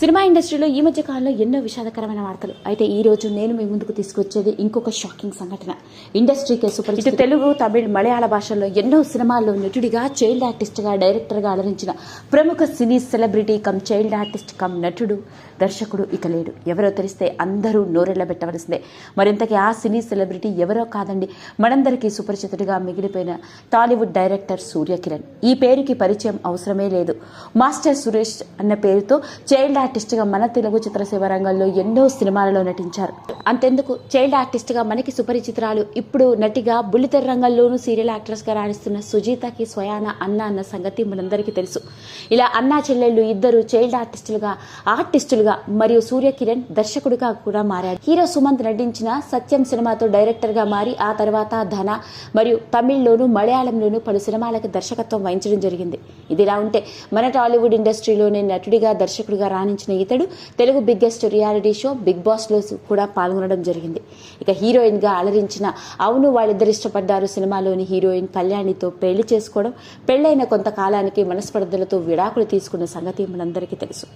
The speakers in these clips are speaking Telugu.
సినిమా ఇండస్ట్రీలో ఈ మధ్య కాలంలో ఎన్నో విషాదకరమైన వార్తలు. అయితే ఈ రోజు నేను మీ ముందుకు తీసుకొచ్చేది ఇంకొక షాకింగ్ సంఘటన. ఇండస్ట్రీకి సూపర్ ఇటు తెలుగు తమిళ్ మలయాళ భాషల్లో ఎన్నో సినిమాల్లో నటుడిగా చైల్డ్ ఆర్టిస్ట్గా డైరెక్టర్గా అలరించిన ప్రముఖ cine celebrity cum child artist cum నటుడు దర్శకుడు ఇక లేడు. ఎవరో తెలిస్తే అందరూ నోరెళ్ళ పెట్టవలసిందే. మరింతకి ఆ సినీ సెలబ్రిటీ ఎవరో కాదండి మనందరికీ సుపరిచితుడిగా మిగిలిపోయిన టాలీవుడ్ డైరెక్టర్ సూర్యకిరణ్. ఈ పేరుకి పరిచయం అవసరమే లేదు. మాస్టర్ సురేష్ అన్న పేరుతో చైల్డ్ ఆర్టిస్ట్గా మన తెలుగు చిత్రసేవ రంగంలో ఎన్నో సినిమాలలో నటించారు. అంతెందుకు చైల్డ్ ఆర్టిస్ట్గా మనకి సుపరిచితురాలు ఇప్పుడు నటిగా బుల్లితెర రంగంలోనూ సీరియల్ యాక్ట్రెస్గా రాణిస్తున్న సుజీతకి స్వయాన అన్న అన్న సంగతి మనందరికీ తెలుసు. ఇలా అన్నా చెల్లెళ్ళు ఇద్దరు చైల్డ్ ఆర్టిస్టులుగా ఆర్టిస్టులుగా మరియు సూర్యకిరణ్ దర్శకుడిగా కూడా మారారు. హీరో సుమంత్ నటించిన సత్యం సినిమాతో డైరెక్టర్గా మారి ఆ తర్వాత ధన మరియు తమిళ్ళోను మలయాళంలోను పలు సినిమాలకు దర్శకత్వం వహించడం జరిగింది. ఇదిలా ఉంటే మన టాలీవుడ్ ఇండస్ట్రీలోనే నటుడిగా దర్శకుడిగా రాణించారు రాణించిన ఇతడు Telugu biggest reality show big బాస్లో కూడా పాల్గొనడం జరిగింది. ఇక హీరోయిన్గా అలరించిన అవును వాళ్ళిద్దరు ఇష్టపడ్డారు సినిమాలోని హీరోయిన్ కళ్యాణితో పెళ్ళి చేసుకోవడం పెళ్ళైన కొంతకాలానికి మనస్పర్ధలతో విడాకులు తీసుకున్న సంగతి మనందరికీ తెలుసు.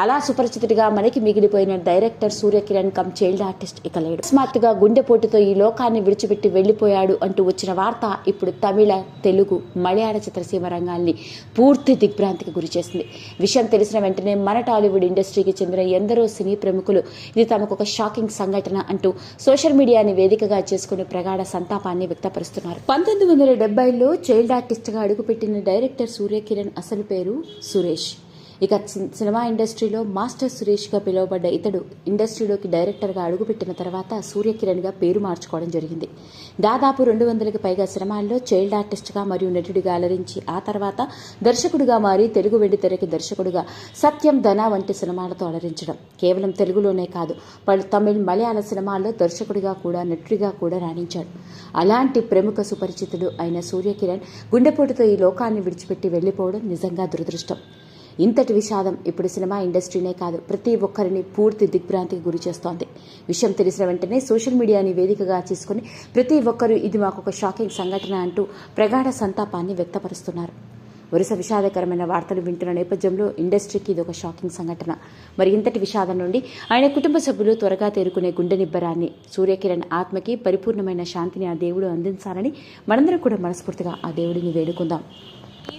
అలా సుపరిచితుడిగా మనకి మిగిలిపోయిన director Suryakiran cum child artist ఇక లేడు అకస్మాత్తుగా గుండెపోటుతో ఈ లోకాన్ని విడిచిపెట్టి వెళ్ళిపోయాడు అంటూ వచ్చిన వార్త ఇప్పుడు తమిళ తెలుగు మలయాళ చిత్రసీమ రంగాల్ని పూర్తి దిగ్భ్రాంతికి గురి చేసింది. విషయం తెలిసిన వెంటనే మన టాలీవుడ్ ఇండస్ట్రీకి చెందిన ఎందరో సినీ ప్రముఖులు ఇది తమకు ఒక షాకింగ్ సంఘటన అంటూ సోషల్ మీడియాని వేదికగా చేసుకుని ప్రగాఢ సంతాపాన్ని వ్యక్తపరుస్తున్నారు. పంతొమ్మిది వందల డెబ్బైలో చైల్డ్ ఆర్టిస్ట్గా అడుగుపెట్టిన డైరెక్టర్ సూర్యకిరణ్ అసలు పేరు సురేష్. ఇక సినిమా ఇండస్ట్రీలో మాస్టర్ సురేష్గా పిలువబడ్డ ఇతడు ఇండస్ట్రీలోకి డైరెక్టర్గా అడుగుపెట్టిన తర్వాత సూర్యకిరణ్గా పేరు మార్చుకోవడం జరిగింది. దాదాపు రెండు వందలకి పైగా సినిమాల్లో చైల్డ్ ఆర్టిస్ట్గా మరియు నటుడిగా అలరించి ఆ తర్వాత దర్శకుడిగా మారి తెలుగు వెండి తెరకి దర్శకుడిగా సత్యం ధన వంటి సినిమాలతో అలరించడం. కేవలం తెలుగులోనే కాదు పలు తమిళ్ మలయాళ సినిమాల్లో దర్శకుడిగా కూడా నటుడిగా కూడా రాణించాడు. అలాంటి ప్రముఖ సుపరిచితుడు అయిన సూర్యకిరణ్ గుండెపోటుతో ఈ లోకాన్ని విడిచిపెట్టి వెళ్ళిపోవడం నిజంగా దురదృష్టం. ఇంతటి విషాదం ఇప్పుడు సినిమా ఇండస్ట్రీనే కాదు ప్రతి ఒక్కరిని పూర్తి దిగ్భ్రాంతికి గురి చేస్తోంది. విషయం తెలిసిన వెంటనే సోషల్ మీడియాని వేదికగా చేసుకుని ప్రతి ఒక్కరూ ఇది మాకు ఒక షాకింగ్ సంఘటన అంటూ ప్రగాఢ సంతాపాన్ని వ్యక్తపరుస్తున్నారు. వరుస విషాదకరమైన వార్తలు వింటున్న నేపథ్యంలో ఇండస్ట్రీకి ఇది ఒక షాకింగ్ సంఘటన. మరి ఇంతటి విషాదం నుండి ఆయన కుటుంబ సభ్యులు త్వరగా తేరుకునే గుండె నిబ్బరాన్ని సూర్యకిరణ్ ఆత్మకి పరిపూర్ణమైన శాంతిని ఆ దేవుడు అందించాలని మనందరం కూడా మనస్ఫూర్తిగా ఆ దేవుడిని వేడుకుందాం.